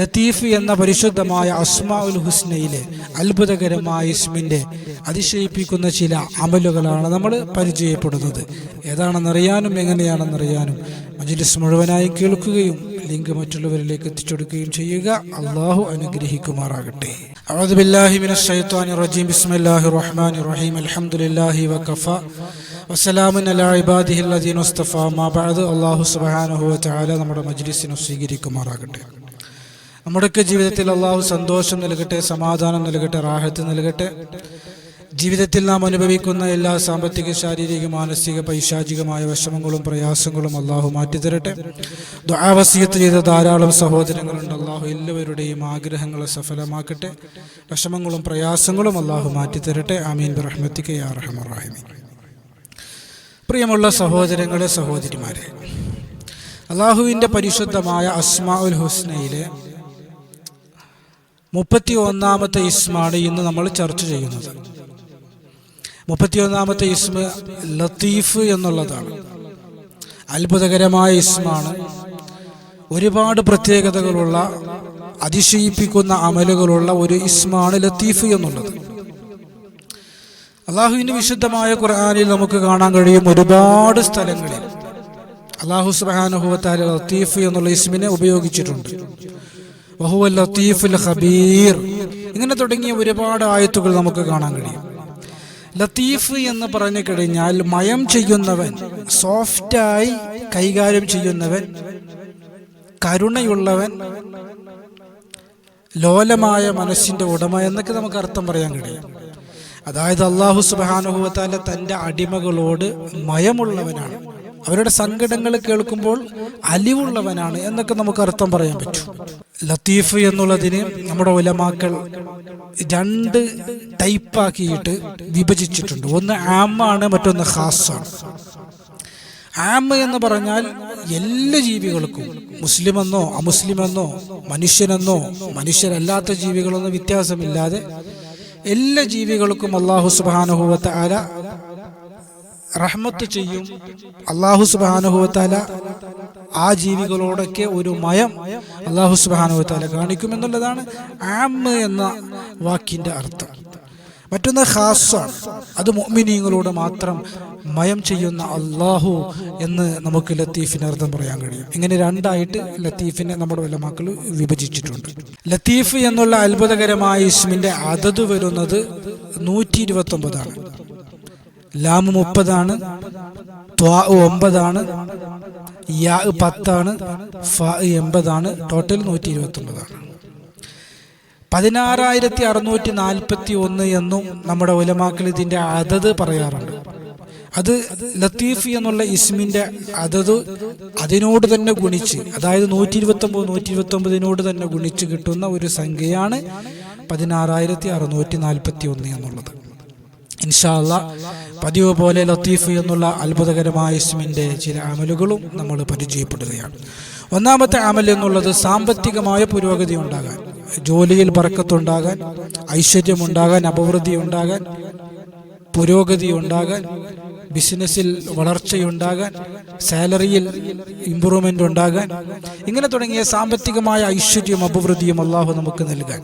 ലത്തീഫ് എന്ന പരിശുദ്ധമായ അസ്മാ ഉൽ ഹുസ്നയിലെ അത്ഭുതകരമായ ഇസ്മിൻ്റെ അതിശയിപ്പിക്കുന്ന ചില അമലുകളാണ് നമ്മൾ പരിചയപ്പെടുന്നത് ഏതാണെന്നറിയാനും എങ്ങനെയാണെന്നറിയാനും മജ്ലിസ് മുഴുവനായി കേൾക്കുകയും ലിങ്ക് മറ്റുള്ളവരിലേക്ക് എത്തിച്ചെടുക്കുകയും ചെയ്യുക അള്ളാഹു അനുഗ്രഹിക്കുമാറാകട്ടെ أعوذ بالله من الشيطان الرجيم بسم الله الرحمن الرحيم الحمد لله وكفى وسلام على عباده الذين اصطفى ما بعد അള്ളാഹു സുബ്ഹാനഹു വതആല നമ്മുടെ മജ്ലിസിനെ സ്വീകരിക്കുമാറാകട്ടെ നമ്മുടെയൊക്കെ ജീവിതത്തിൽ അള്ളാഹു സന്തോഷം നൽകട്ടെ സമാധാനം നൽകട്ടെ റാഹത്ത് നൽകട്ടെ. ജീവിതത്തിൽ നാം അനുഭവിക്കുന്ന എല്ലാ സാമ്പത്തിക ശാരീരിക മാനസിക പൈശാചികമായ വിഷമങ്ങളും പ്രയാസങ്ങളും അള്ളാഹു മാറ്റിത്തരട്ടെ. ദ്വാവസീയത്ത് ചെയ്ത ധാരാളം സഹോദരങ്ങളുണ്ട്. അള്ളാഹു എല്ലാവരുടെയും ആഗ്രഹങ്ങളെ സഫലമാക്കട്ടെ. വിഷമങ്ങളും പ്രയാസങ്ങളും അള്ളാഹു മാറ്റിത്തരട്ടെ. ആമീൻ. റഹീമീൻ. പ്രിയമുള്ള സഹോദരങ്ങളെ സഹോദരിമാരെ അള്ളാഹുവിന്റെ പരിശുദ്ധമായ അസ്മാ ഉൽ ഹുസ്നയിലെ മുപ്പത്തി ഒന്നാമത്തെ ഇസ്മാണ് ഇന്ന് നമ്മൾ ചർച്ച ചെയ്യുന്നത്. മുപ്പത്തി ഒന്നാമത്തെ ഇസ്മ ലത്തീഫ് എന്നുള്ളതാണ്. അത്ഭുതകരമായ ഇസ്മാണ്. ഒരുപാട് പ്രത്യേകതകളുള്ള അതിശയിപ്പിക്കുന്ന അമലുകളുള്ള ഒരു ഇസ്മാണ് ലത്തീഫ് എന്നുള്ളത്. അള്ളാഹുവിന്റെ വിശുദ്ധമായ ഖുർആാനിൽ നമുക്ക് കാണാൻ കഴിയും ഒരുപാട് സ്ഥലങ്ങളിൽ അള്ളാഹു സുബാനുഹുവത്താല ലത്തീഫ് എന്നുള്ള ഇസ്മിനെ ഉപയോഗിച്ചിട്ടുണ്ട്. വഹുവ ലത്തീഫുൽ ഖബീർ. ഇങ്ങനെ തുടങ്ങിയ ഒരുപാട് ആയത്തുകൾ നമുക്ക് കാണാൻ കഴിയും. ലത്തീഫ് എന്ന് പറഞ്ഞു കഴിഞ്ഞാൽ മയം ചെയ്യുന്നവൻ സോഫ്റ്റായി കൈകാര്യം ചെയ്യുന്നവൻ കരുണയുള്ളവൻ ലോലമായ മനസ്സിന്റെ ഉടമ എന്നൊക്കെ നമുക്ക് അർത്ഥം പറയാൻ കഴിയും. അതായത് അള്ളാഹു സുബാനുഭവത്താല തന്റെ അടിമകളോട് മയമുള്ളവനാണ്. അവരുടെ സങ്കടങ്ങൾ കേൾക്കുമ്പോൾ അലിവുള്ളവനാണ് എന്നൊക്കെ നമുക്ക് അർത്ഥം പറയാൻ പറ്റും. ലത്തീഫ് എന്നുള്ളതിന് നമ്മുടെ ഉലമാക്കൾ രണ്ട് ടൈപ്പാക്കിയിട്ട് വിഭജിച്ചിട്ടുണ്ട്. ഒന്ന് ആമാണ് മറ്റൊന്ന് ഹാസാണ് ആമ എന്ന് പറഞ്ഞാൽ എല്ലാ ജീവികൾക്കും മുസ്ലിമെന്നോ അമുസ്ലിമെന്നോ മനുഷ്യനെന്നോ മനുഷ്യരല്ലാത്ത ജീവികളെന്നോ വ്യത്യാസമില്ലാതെ എല്ലാ ജീവികൾക്കും അള്ളാഹു സുബാനുഭവത്തെ ആല റഹ്മത്ത് ചെയ്യും. അള്ളാഹു സുബാനുഭവത്താല ആ ജീവികളോടൊക്കെ ഒരു മയം അള്ളാഹു സുബാനുഭവത്താല കാണിക്കുമെന്നുള്ളതാണ് ആമ് എന്ന വാക്കിന്റെ അർത്ഥം. മറ്റൊന്ന് ഖാസാണ് അത് മൊമിനീങ്ങളോട് മാത്രം മയം ചെയ്യുന്ന അള്ളാഹു എന്ന് നമുക്ക് ലത്തീഫിന് അർത്ഥം പറയാൻ കഴിയും. ഇങ്ങനെ രണ്ടായിട്ട് ലത്തീഫിനെ നമ്മുടെ വല്ല മക്കൾ വിഭജിച്ചിട്ടുണ്ട്. ലത്തീഫ് എന്നുള്ള അത്ഭുതകരമായ ഇസ്മിന്റെ അതത് വരുന്നത് നൂറ്റി ഇരുപത്തി ഒമ്പതാണ് ലാമ് മുപ്പതാണ് ത്വാ ഒമ്പതാണ് യാ പത്താണ് ഫ എൺപതാണ് ടോട്ടൽ നൂറ്റി ഇരുപത്തി ഒമ്പതാണ് പതിനാറായിരത്തി അറുന്നൂറ്റി നാൽപ്പത്തി ഒന്ന് എന്നും നമ്മുടെ ഉലമാക്കൾ ഇതിന്റെ അതത് പറയാറുണ്ട്. അത് ലത്തീഫ് എന്നുള്ള ഇസ്മിന്റെ അതത് അതിനോട് തന്നെ ഗുണിച്ച് അതായത് നൂറ്റി ഇരുപത്തി ഒമ്പത് നൂറ്റി ഇരുപത്തി ഒമ്പതിനോട് തന്നെ ഗുണിച്ച് കിട്ടുന്ന ഒരു സംഖ്യയാണ് പതിനാറായിരത്തി അറുന്നൂറ്റി നാൽപ്പത്തി ഒന്ന് എന്നുള്ളത്. ഇൻഷാല്ല പതിവ് പോലെ ലത്തീഫ് എന്നുള്ള അത്ഭുതകരമായ ഇസ്മിന്റെ ചില അമലുകളും നമ്മൾ പരിചയപ്പെടുകയാണ്. ഒന്നാമത്തെ അമൽ എന്നുള്ളത് സാമ്പത്തികമായ പുരോഗതി ഉണ്ടാകാൻ ജോലിയിൽ പറക്കത്തുണ്ടാകാൻ ഐശ്വര്യമുണ്ടാകാൻ അഭിവൃദ്ധി ഉണ്ടാകാൻ പുരോഗതി ഉണ്ടാകാൻ ബിസിനസ്സിൽ വളർച്ചയുണ്ടാകാൻ സാലറിയിൽ ഇമ്പ്രൂവ്മെന്റ് ഉണ്ടാകാൻ ഇങ്ങനെ തുടങ്ങിയ സാമ്പത്തികമായ ഐശ്വര്യം അഭിവൃദ്ധിയും അള്ളാഹു നമുക്ക് നൽകാൻ.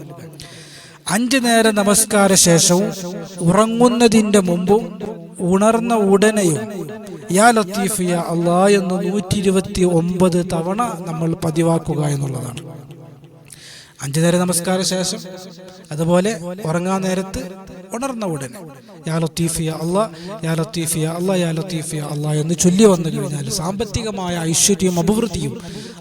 അഞ്ചു നേര നമസ്കാര ശേഷവും ഉറങ്ങുന്നതിന്റെ മുമ്പും ഉണർന്ന ഉടനെയും യാ ലത്തീഫ് യാ അള്ളാ എന്ന് നൂറ്റി ഇരുപത്തി ഒമ്പത് തവണ നമ്മൾ പതിവാക്കുക എന്നുള്ളതാണ്. അഞ്ചു നേര നമസ്കാര ശേഷം അതുപോലെ ഉറങ്ങാൻ നേരത്ത് ഉണർന്ന ഉടനെ യാ ലത്തീഫിയ അള്ളാ യാ ലത്തീഫിയ അള്ളാ യാ ലത്തീഫിയ അള്ളാ എന്ന് ചൊല്ലി വന്നു കഴിഞ്ഞാൽ സാമ്പത്തികമായ ഐശ്വര്യവും അഭിവൃദ്ധിയും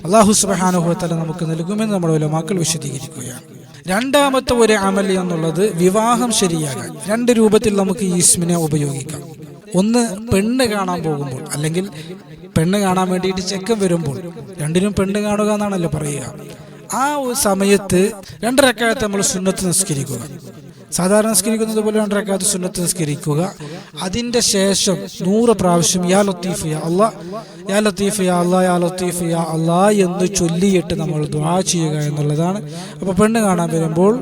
അള്ളാഹു സുബാനുഭവത്തല നമുക്ക് നൽകുമെന്ന് നമ്മുടെ ഉലമാക്കൾ വിശദീകരിക്കുകയാണ്. രണ്ടാമത്തെ ഒരു അമൽ എന്നുള്ളത് വിവാഹം ശരിയാകാൻ. രണ്ട് രൂപത്തിൽ നമുക്ക് ഈ ഇസ്മിനെ ഉപയോഗിക്കാം. ഒന്ന് പെണ്ണ് കാണാൻ പോകുമ്പോൾ അല്ലെങ്കിൽ പെണ്ണ് കാണാൻ വേണ്ടിയിട്ട് ചെക്കൻ വരുമ്പോൾ രണ്ടിനും പെണ്ണ് കാണുക എന്നാണല്ലോ പറയുക. ആ ഒരു സമയത്ത് രണ്ടരക്കാലത്ത് നമ്മൾ സുന്നത്ത് നിസ്കരിക്കുക. സാധാരണ നിസ്കരിക്കുന്നത് പോലെ രണ്ടരക്കാലത്ത് സുന്നത്ത് നിസ്കരിക്കുക. അതിന്റെ ശേഷം നൂറ് പ്രാവശ്യം യാ ലത്തീഫ് യാ അള്ളാ യാ ലത്തീഫ് യാ അള്ളാ യാ ലത്തീഫ് യാ അള്ളാ എന്ന് ചൊല്ലിയിട്ട് നമ്മൾ ദുആ ചെയ്യുക എന്നുള്ളതാണ്. അപ്പോൾ പെണ്ണ് കാണാൻ വരുമ്പോൾ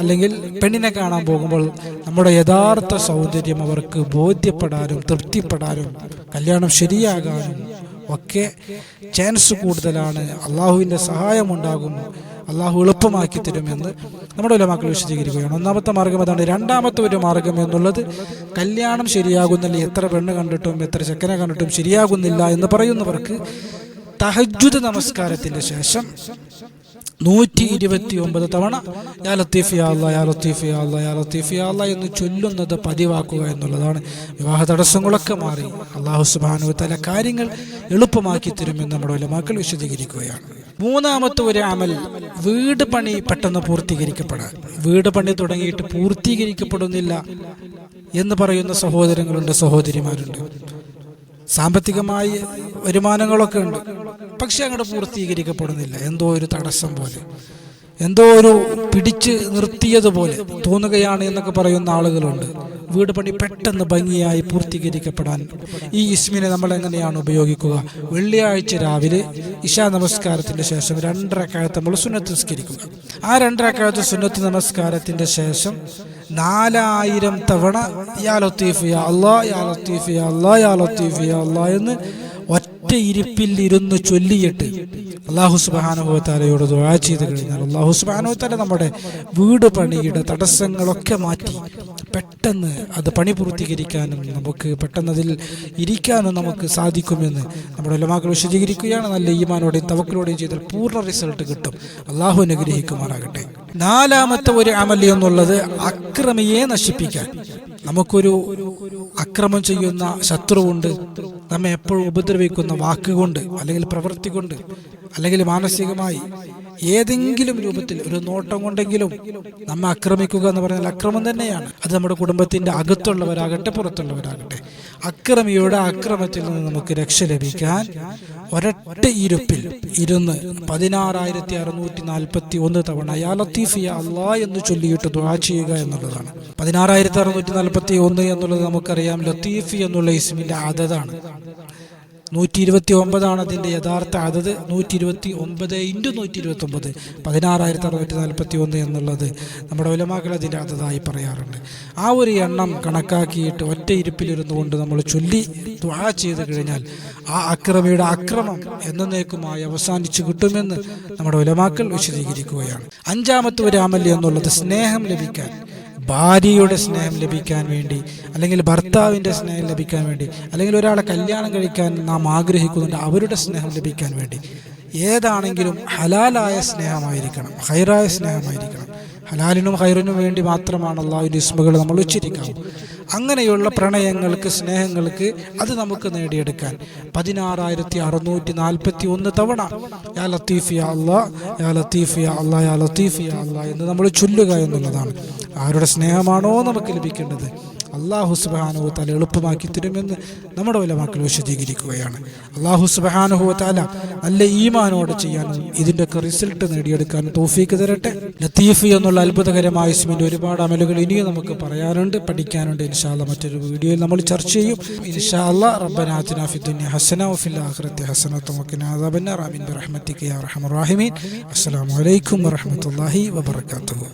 അല്ലെങ്കിൽ പെണ്ണിനെ കാണാൻ പോകുമ്പോൾ നമ്മുടെ യഥാർത്ഥ സൗന്ദര്യം അവർക്ക് ബോധ്യപ്പെടാനും തൃപ്തിപ്പെടാനും കല്യാണം ശരിയാകാനും ഒക്കെ ചാൻസ് കൂടുതലാണ്. അള്ളാഹുവിന്റെ സഹായമുണ്ടാകും അള്ളാഹു എളുപ്പമാക്കി തരുമെന്ന് നമ്മുടെ ഉലമാക്കൾ വിശദീകരിക്കുകയാണ്. ഒന്നാമത്തെ മാർഗം അതാണ്. രണ്ടാമത്തെ ഒരു മാർഗം എന്നുള്ളത് കല്യാണം ശരിയാകുന്നില്ല. എത്ര പെണ്ണ് കണ്ടിട്ടും എത്ര ചെക്കനെ കണ്ടിട്ടും ശരിയാകുന്നില്ല എന്ന് പറയുന്നവർക്ക് തഹജുദ് നമസ്കാരത്തിന്റെ ശേഷം നൂറ്റി ഇരുപത്തി ഒമ്പത് തവണ യാ ലത്തീഫ് യാ യാ ലത്തീഫ് യാ യാ ലത്തീഫ് യാ എന്ന് ചൊല്ലുന്നത് പതിവാക്കുക എന്നുള്ളതാണ്. വിവാഹ തടസ്സങ്ങളൊക്കെ മാറി. അള്ളാഹു സുബാനു തല കാര്യങ്ങൾ എളുപ്പമാക്കി തരുമെന്ന് നമ്മുടെ ഉലമാക്കൾ വിശദീകരിക്കുകയാണ്. മൂന്നാമത്തെ ഒരു അമൽ വീട് പണി പെട്ടെന്ന് പൂർത്തീകരിക്കപ്പെടാൻ വീട് പണി തുടങ്ങിയിട്ട് പൂർത്തീകരിക്കപ്പെടുന്നില്ല എന്ന് പറയുന്ന സഹോദരങ്ങളുണ്ട് സഹോദരിമാരുണ്ട്. സാമ്പത്തികമായി വരുമാനങ്ങളൊക്കെ ഉണ്ട് പക്ഷെ അങ്ങോട്ട് പൂർത്തീകരിക്കപ്പെടുന്നില്ല. എന്തോ ഒരു തടസ്സം പോലെ എന്തോ ഒരു പിടിച്ച് നിർത്തിയതുപോലെ തോന്നുകയാണ് എന്നൊക്കെ പറയുന്ന ആളുകളുണ്ട്. വീട് പണി പെട്ടെന്ന് ഭംഗിയായി പൂർത്തീകരിക്കപ്പെടാൻ. ഈ ഇസ്മിനെ നമ്മൾ എങ്ങനെയാണ് ഉപയോഗിക്കുക? വെള്ളിയാഴ്ച രാവിലെ ഇശാ നമസ്കാരത്തിന്റെ ശേഷം രണ്ടരക്കാലത്ത് നമ്മൾ സുന്നത്ത് നിസ്കരിക്കുക. ആ രണ്ടരക്കാലത്ത് സുന്നത്ത് നമസ്കാരത്തിന്റെ ശേഷം നാലായിരം തവണ യാ ലത്തീഫ് യാ അള്ളാ യാ ലത്തീഫ് യാ അള്ളാ യാ ലത്തീഫ് യാ അള്ളാ എന്ന് ഒറ്റ ഇരിപ്പിൽ ഇരുന്ന് ചൊല്ലിയിട്ട് അള്ളാഹു സുബാനുഭവത്താലയോട് ദുആ ചെയ്ത് കഴിഞ്ഞാൽ അള്ളാഹു സുബാനുഭവത്താല നമ്മുടെ വീട് പണിയുടെ തടസ്സങ്ങളൊക്കെ മാറ്റി പെട്ടെന്ന് അത് പണി പൂർത്തീകരിക്കാനും നമുക്ക് പെട്ടെന്ന് അതിൽ ഇരിക്കാനും നമുക്ക് സാധിക്കുമെന്ന് നമ്മുടെ ഉലമാക്കൾ വിശദീകരിക്കുകയാണ്. നല്ല ഈമാനോടെയും തവക്കിലൂടെയും ചെയ്താൽ പൂർണ റിസൾട്ട് കിട്ടും. അള്ളാഹു അനുഗ്രഹിക്കുമാറാകട്ടെ. നാലാമത്തെ ഒരു അമൽ എന്നുള്ളത് അക്രമിയെ നശിപ്പിക്കാൻ. നമുക്കൊരു അക്രമം ചെയ്യുന്ന ശത്രുവുണ്ട്. നമ്മെ എപ്പോഴും ഉപദ്രവിക്കുന്ന വാക്കുകൊണ്ട് അല്ലെങ്കിൽ പ്രവൃത്തി കൊണ്ട് അല്ലെങ്കിൽ മാനസികമായി ഏതെങ്കിലും രൂപത്തിൽ ഒരു നോട്ടം കൊണ്ടെങ്കിലും നമ്മെ ആക്രമിക്കുക എന്ന് പറഞ്ഞാൽ അക്രമം തന്നെയാണ്. അത് നമ്മുടെ കുടുംബത്തിന്റെ അകത്തുള്ളവരാകട്ടെ പുറത്തുള്ളവരാകട്ടെ. അക്രമിയുടെ അക്രമത്തിൽ നിന്ന് നമുക്ക് രക്ഷ ലഭിക്കാൻ ഒരൊറ്റ ഇരുപ്പിൽ ഇരുന്ന് പതിനാറായിരത്തി അറുന്നൂറ്റി നാൽപ്പത്തി ഒന്ന് തവണ യാ ലത്തീഫിയ അള്ളാ എന്ന് ചൊല്ലിയിട്ട് ദുആ ചെയ്യുക എന്നുള്ളതാണ്. പതിനാറായിരത്തി അറുന്നൂറ്റി നാൽപ്പത്തി ഒന്ന് എന്നുള്ളത് നമുക്കറിയാം ലത്തീഫി എന്നുള്ള ഇസ്മിന്റെ അതതാണ് നൂറ്റി ഇരുപത്തി ഒമ്പതാണ് അതിന്റെ യഥാർത്ഥ അതത്. നൂറ്റി ഇരുപത്തി ഒമ്പത് ഇന്റു നൂറ്റി ഇരുപത്തി ഒമ്പത് പതിനാറായിരത്തി അറുന്നൂറ്റി നാൽപ്പത്തി ഒന്ന് എന്നുള്ളത് നമ്മുടെ ഉലമാക്കൾ അതിന്റെ അതതായി പറയാറുണ്ട്. ആ ഒരു എണ്ണം കണക്കാക്കിയിട്ട് ഒറ്റ ഇരിപ്പിലിരുന്നു കൊണ്ട് നമ്മൾ ചൊല്ലി ദ്വാ ചെയ്ത് കഴിഞ്ഞാൽ ആ അക്രമിയുടെ അക്രമം എന്നേക്കുമായി അവസാനിച്ചു കിട്ടുമെന്ന് നമ്മുടെ ഉലമാക്കൾ വിശദീകരിക്കുകയാണ്. അഞ്ചാമത്തെ ഒരു അമല്യം എന്നുള്ളത് സ്നേഹം ലഭിക്കാൻ. ഭാര്യയുടെ സ്നേഹം ലഭിക്കാൻ വേണ്ടി അല്ലെങ്കിൽ ഭർത്താവിന്റെ സ്നേഹം ലഭിക്കാൻ വേണ്ടി അല്ലെങ്കിൽ ഒരാളെ കല്യാണം കഴിക്കാൻ നാം ആഗ്രഹിക്കുന്നുണ്ട് അവരുടെ സ്നേഹം ലഭിക്കാൻ വേണ്ടി. ഏതാണെങ്കിലും ഹലാലായ സ്നേഹമായിരിക്കണം ഹൈറായ സ്നേഹമായിരിക്കണം. ഹലാലിനും ഹൈറിനും വേണ്ടി മാത്രമാണ് അള്ളാഹുവിന്റെ ഇസ്മുകൾ നമ്മൾ ഉച്ചരിക്കാവൂ അങ്ങനെയുള്ള പ്രണയങ്ങൾക്ക് സ്നേഹങ്ങൾക്ക് അത് നമുക്ക് നേടിയെടുക്കാൻ. പതിനാറായിരത്തി അറുന്നൂറ്റി നാൽപ്പത്തി ഒന്ന് തവണ യാ ലത്തീഫിയ അള്ളാ യാ ലത്തീഫിയ അള്ളാ യാ ലത്തീഫിയ അള്ളാ എന്ന് നമ്മൾ ചൊല്ലുക എന്നുള്ളതാണ്. ആരുടെ സ്നേഹമാണോ നമുക്ക് ലഭിക്കേണ്ടത്? അള്ളാഹു സുബാനുഹു താല എളുപ്പമാക്കി തരുമെന്ന് നമ്മുടെ ഉലമാക്കൾ വിശദീകരിക്കുകയാണ്. അള്ളാഹു സുബാനുഹു താല നല്ല ഈമാനോടെ ചെയ്യാനും ഇതിന്റെയൊക്കെ റിസൾട്ട് നേടിയെടുക്കാനും തോഫീക്ക് തരട്ടെ. ലത്തീഫ് എന്നുള്ള അത്ഭുതകരമായ ഇസ്മിന്റെ ഒരുപാട് അമലുകൾ ഇനിയും നമുക്ക് പറയാനുണ്ട് പഠിക്കാനുണ്ട് ഇൻഷാല്ല മറ്റൊരു വീഡിയോയിൽ നമ്മൾ ചർച്ച ചെയ്യും ഇൻഷാല്ല റബ്ബനാത്തിന ഫിദ്ദുനിയ ഹസന വഫിൽ ആഖിറത്തി ഹസനത്തും വഖിന അദാബന്നാർ ആമീൻ ബിറഹ്മതിക യാ അർഹമർ റഹീമീൻ അസ്സലാമു അലൈക്കും വറഹ്മത്തുള്ളാഹി വബറകാതുഹു